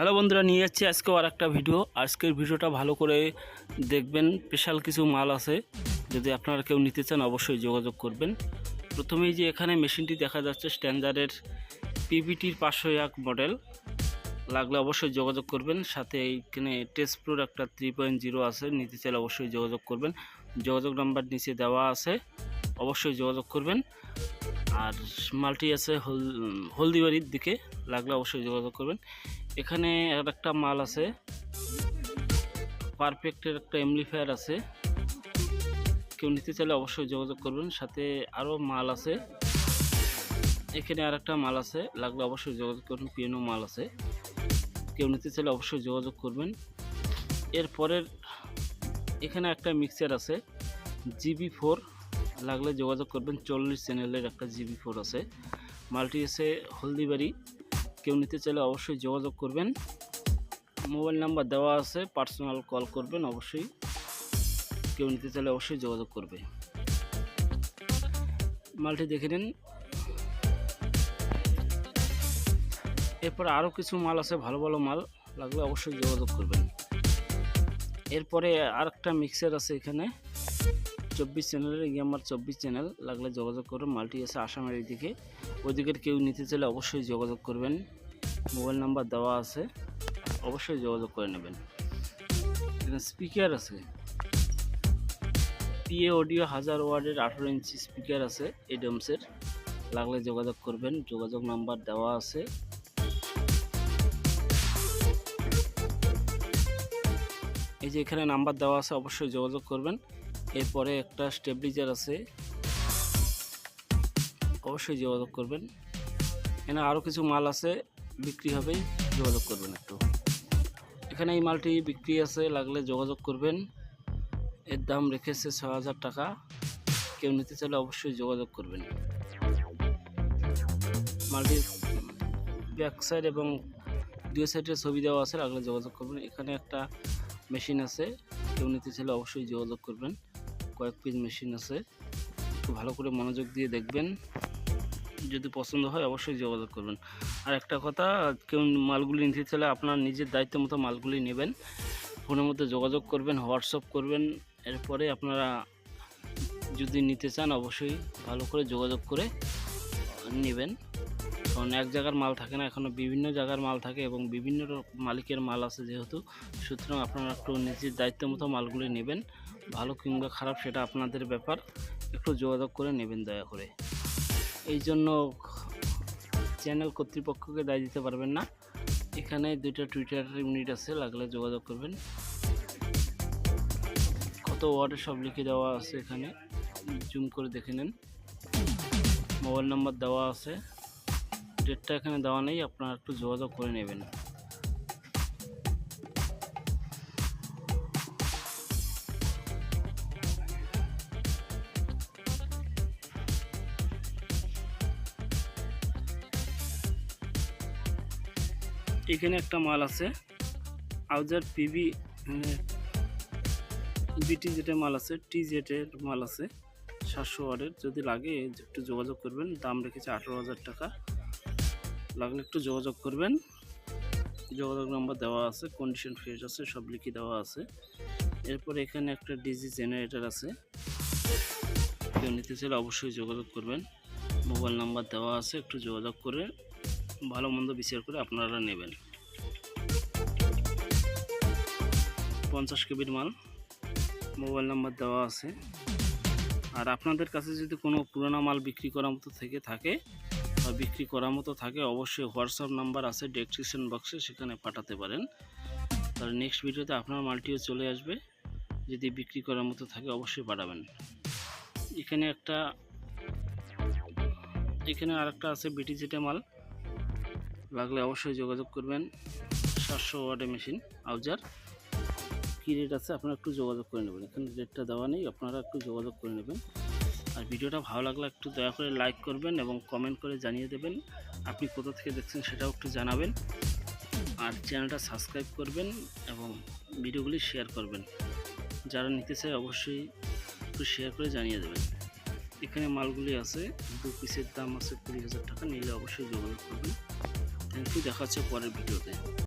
Hello বন্ধুরা, নিয়ে যাচ্ছি আজকেও আর একটা ভিডিও। আজকের ভিডিওটা ভালো করে দেখবেন, স্পেশাল কিছু মাল আছে। যদি আপনারা কেউ নিতে চান, অবশ্যই যোগাযোগ করবেন। প্রথমেই যে এখানে মেশিনটি দেখা যাচ্ছে, স্ট্যান্ডার্ডের পিভিটির পাঁচশো এক মডেল। লাগলে অবশ্যই যোগাযোগ করবেন। সাথে এইখানে টেস্ট প্রোর একটা থ্রি পয়েন্ট জিরো আছে, নিতে চাইলে অবশ্যই যোগাযোগ করবেন। যোগাযোগ নাম্বার নিচে দেওয়া আছে। অবশ্যই যোগাযোগ করবেন। আর মালটি আছে হল, হলদিবাড়ির দিকে, লাগলে অবশ্যই যোগাযোগ করবেন। এখানে আর একটা মাল আছে। পারফেক্টের একটা এমলিফায়ার আছে। কেউ নিতে চাইলে অবশ্যই যোগাযোগ করবেন। সাথে আরও মাল আছে। এখানে আর একটা মাল আছে। লাগলে অবশ্যই যোগাযোগ করবেন পিএনও মাল আছে। কেউ নিতে চাইলে অবশ্যই যোগাযোগ করবেন। এরপরের এখানে একটা মিক্সার আছে। জিবি ফোর লাগলে যোগাযোগ করবেন। চল্লিশ চ্যানেলের একটা জিবি ফোর আছে। মালটি আছে হলদিবাড়ি। কেউ নিতে চাইলে অবশ্যই যোগাযোগ করবেন। মোবাইল নাম্বার দেওয়া আছে, পার্সোনাল কল করবেন অবশ্যই। কেউ নিতে চাইলে অবশ্যই যোগাযোগ করবে। মালটি দেখে নিন। এরপর আরও কিছু মাল আছে, ভালো ভালো মাল। লাগলে অবশ্যই যোগাযোগ করবেন। এরপরে আর একটা মিক্সার আছে এখানে। চব্বিশ চ্যানেলের ইয়ামার চব্বিশ চ্যানেল, লাগলে যোগাযোগ করবেন মাল্টি আছে আসামের দিকে ওইদিকের কেউ নিতে চাইলে অবশ্যই যোগাযোগ করবেন। মোবাইল নাম্বার দেওয়া আছে, অবশ্যই যোগাযোগ করে নেবেন। স্পিকার আছে। পিএ অডিও হাজার ওয়ার্ডের আঠেরো ইঞ্চি স্পিকার আছে, এডমসের। লাগলে যোগাযোগ করবেন, যোগাযোগ নাম্বার দেওয়া আছে। এই যে এখানে নাম্বার দেওয়া আছে, অবশ্যই যোগাযোগ করবেন। এরপরে একটা স্টেবলিজার আছে। অবশ্যই যোগাযোগ করবেন। এখানে আরও কিছু মাল আছে, বিক্রি হবে, যোগাযোগ করবেন একটু। এখানে এই মালটি বিক্রি আছে, লাগলে যোগাযোগ করবেন। এর দাম রেখেছে ছ হাজার টাকা। কেউ নিতে চাইলে অবশ্যই যোগাযোগ করবেন। মালটির ব্যাক সাইড এবং দুই সাইডের ছবি দেওয়া আছে, লাগলে যোগাযোগ করবেন। এখানে একটা মেশিন আছে, কেউ নিতে চাইলে অবশ্যই যোগাযোগ করবেন। কয়েক পিস মেশিন আছে। একটু ভালো করে মনোযোগ দিয়ে দেখবেন। যদি পছন্দ হয় অবশ্যই যোগাযোগ করবেন। আর একটা কথা, কেউ মালগুলি নিতে চাইলে আপনার নিজের দায়িত্ব মতো মালগুলি নেবেন। ফোনের মধ্যে যোগাযোগ করবেন, হোয়াটসঅ্যাপ করবেন। এরপরে আপনারা যদি নিতে চান অবশ্যই ভালো করে যোগাযোগ করে নেবেন। কারণ এক জায়গার মাল থাকে না এখনও বিভিন্ন জায়গার মাল থাকে এবং বিভিন্ন মালিকের মাল আছে যেহেতু। সুতরাং আপনারা একটু নিজের দায়িত্ব মতো মালগুলি নেবেন। ভালো কিংবা খারাপ সেটা আপনাদের ব্যাপার, একটু যোগাযোগ করে নেবেন দয়া করে। এই জন্য চ্যানেল কর্তৃপক্ষকে দায় দিতে পারবেন না। এখানে দুইটা টুইটার ইউনিট আছে, লাগলে যোগাযোগ করবেন। কত ওয়ার্ডে সব লিখে দেওয়া আছে এখানে। জুম করে দেখে নেন। মোবাইল নাম্বার দেওয়া আছে। ডেটটা এখানে দেওয়া নেই, আপনারা একটু যোগাযোগ করে নেবেন। এখানে একটা মাল আছে। আউজার পিবি বিটি যেটা মাল আছে, টি জেটের মাল আছে, সাতশো ওয়ার্ডের যদি লাগে একটু যোগাযোগ করবেন, দাম রেখেছে আঠেরো হাজার টাকা। লাগলে একটু যোগাযোগ করবেন। যোগাযোগ নাম্বার দেওয়া আছে কন্ডিশন ফ্রেশ আছে, সব লিখে দেওয়া আছে। এরপর এখানে একটা ডিজি জেনারেটর আছে। কেউ নিতে চাইলে অবশ্যই যোগাযোগ করবেন। মোবাইল নাম্বার দেওয়া আছে, একটু যোগাযোগ করে ভালো মন্দ বিচার করে আপনারা নেবেন। পঞ্চাশ কেবির মাল, মোবাইল নাম্বার দেওয়া আছে। আর আপনাদের কাছে যদি কোনো পুরোনো মাল বিক্রি করার মতো থেকে থাকে বা বিক্রি করার মতো থাকে, অবশ্যই হোয়াটসঅ্যাপ নাম্বার আছে, ডেসক্রিপশন বক্সে সেখানে পাঠাতে পারেন। তাহলে নেক্সট ভিডিওতে আপনার মালটিও চলে আসবে। যদি বিক্রি করার মতো থাকে, অবশ্যই পাঠাবেন। এখানে একটা, এখানে আরেকটা আছে বিটিজিটে মাল। লাগলে অবশ্যই যোগাযোগ করবেন। সাতশো ওয়ার্ডের মেশিন, আউজার। কী রেট আছে আপনারা একটু যোগাযোগ করে নেবেন। এখানে রেটটা দেওয়া নেই, আপনারা একটু যোগাযোগ করে নেবেন। আর ভিডিওটা ভালো লাগলে একটু দয়া করে লাইক করবেন এবং কমেন্ট করে জানিয়ে দেবেন আপনি কোথা থেকে দেখছেন সেটাও একটু জানাবেন। আর চ্যানেলটা সাবস্ক্রাইব করবেন এবং ভিডিওগুলি শেয়ার করবেন। যারা নিতে চায় অবশ্যই একটু শেয়ার করে জানিয়ে দেবেন। এখানে মালগুলি আছে, দু পিসের দাম আছে কুড়ি হাজার টাকা, নিলে অবশ্যই যোগাযোগ করবেন। থ্যাংক ইউ দেখা পরের ভিডিওতে।